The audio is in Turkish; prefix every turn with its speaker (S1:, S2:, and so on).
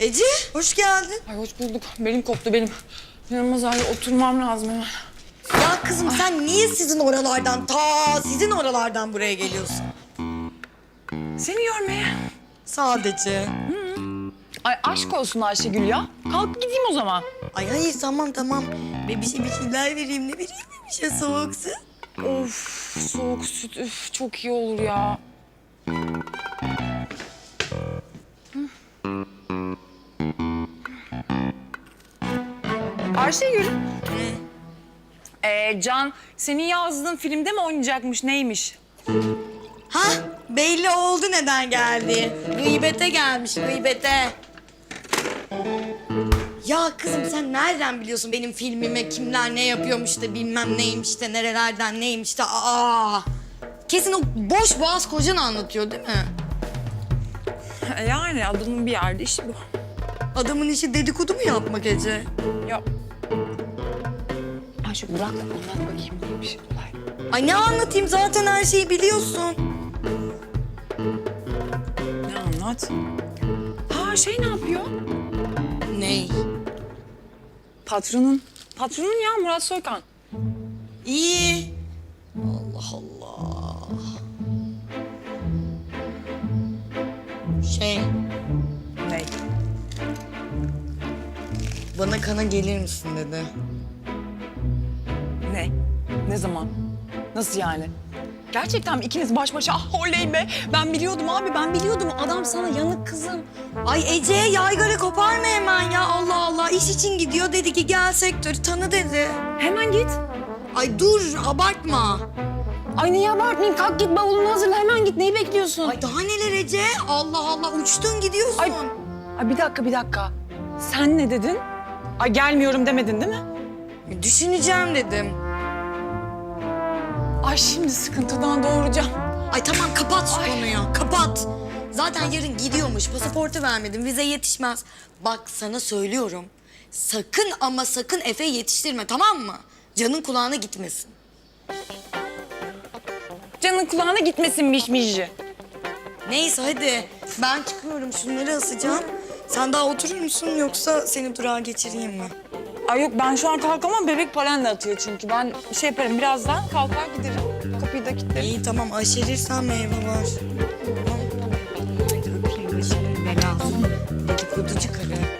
S1: Ece hoş geldin.
S2: Ay hoş bulduk. Belim koptu benim. İnanılmaz ağrıyor. Oturmam lazım hemen.
S1: Ya kızım sen niye sizin oralardan ta sizin oralardan buraya geliyorsun?
S2: Seni görmeye.
S1: Sadece.
S2: Ay aşk olsun Ayşegül ya. Kalk gideyim o zaman.
S1: Ay hayır tamam tamam. Bebişe bir şeyler vereyim ne vereyim bebişe soğuk su.
S2: Of soğuk süt üf, çok iyi olur ya. Ayşegül. Ee, Can senin yazdığın filmde mi oynayacakmış neymiş?
S1: Ha belli oldu neden geldi. Gıybete gelmiş gıybete. Ya kızım sen nereden biliyorsun benim filmime kimler ne yapıyormuş da bilmem neymiş de nerelerden neymiş de aa. Kesin o boş boğaz kocan anlatıyor değil mi?
S2: E, Yani adamın bir yerde işi bu.
S1: Adamın işi dedikodu mu yapmak Ece?
S2: Ya. Ayşe bırak anlat bakayım neymiş olay.
S1: Ay ne anlatayım zaten her şeyi biliyorsun.
S2: Ne anlat? Ha şey ne yapıyor?
S1: Ney?
S2: Patronun. Patronun ya Murat Soykan.
S1: İyi. Allah Allah. Şey, bana kana gelir misin dedi.
S2: Ne? Ne zaman? Nasıl yani? Gerçekten mi ikiniz baş başa? Ah oley be! Ben biliyordum abi, ben biliyordum. Adam sana yanık kızım.
S1: Ay Ece yaygara koparma hemen ya Allah Allah. İş için gidiyor dedi ki gel sektörü tanı dedi.
S2: Hemen git.
S1: Ay dur abartma.
S2: Ay niye abartmayayım? Kalk git bavulunu hazırla. Hemen git. Neyi bekliyorsun?
S1: Ay daha neler Ece? Allah Allah uçtun gidiyorsun.
S2: Ay. ay bir dakika, bir dakika. Sen ne dedin? Ay gelmiyorum demedin değil mi?
S1: Düşüneceğim dedim.
S2: Ay şimdi sıkıntıdan doğuracağım.
S1: Ay tamam kapat şu konuyu. Kapat. Zaten yarın gidiyormuş. Pasaportu vermedim. Vize yetişmez. Bak sana söylüyorum. Sakın ama sakın Efe yetiştirme tamam mı? Canın kulağına gitmesin.
S2: Canın kulağına gitmesin mişmişi.
S1: Neyse hadi. Ben çıkıyorum. Şunları asacağım. Sen daha oturur musun yoksa seni durağa geçireyim mi?
S2: Ay yok ben şu an kalkamam. Bebek palenle atıyor çünkü. Ben şey yaparım birazdan kalkar giderim. Kapıyı da kilitlerim.
S1: İyi tamam aşerirsen meyve var. Hadi öpeyim başını belası. Dedikoducu karı.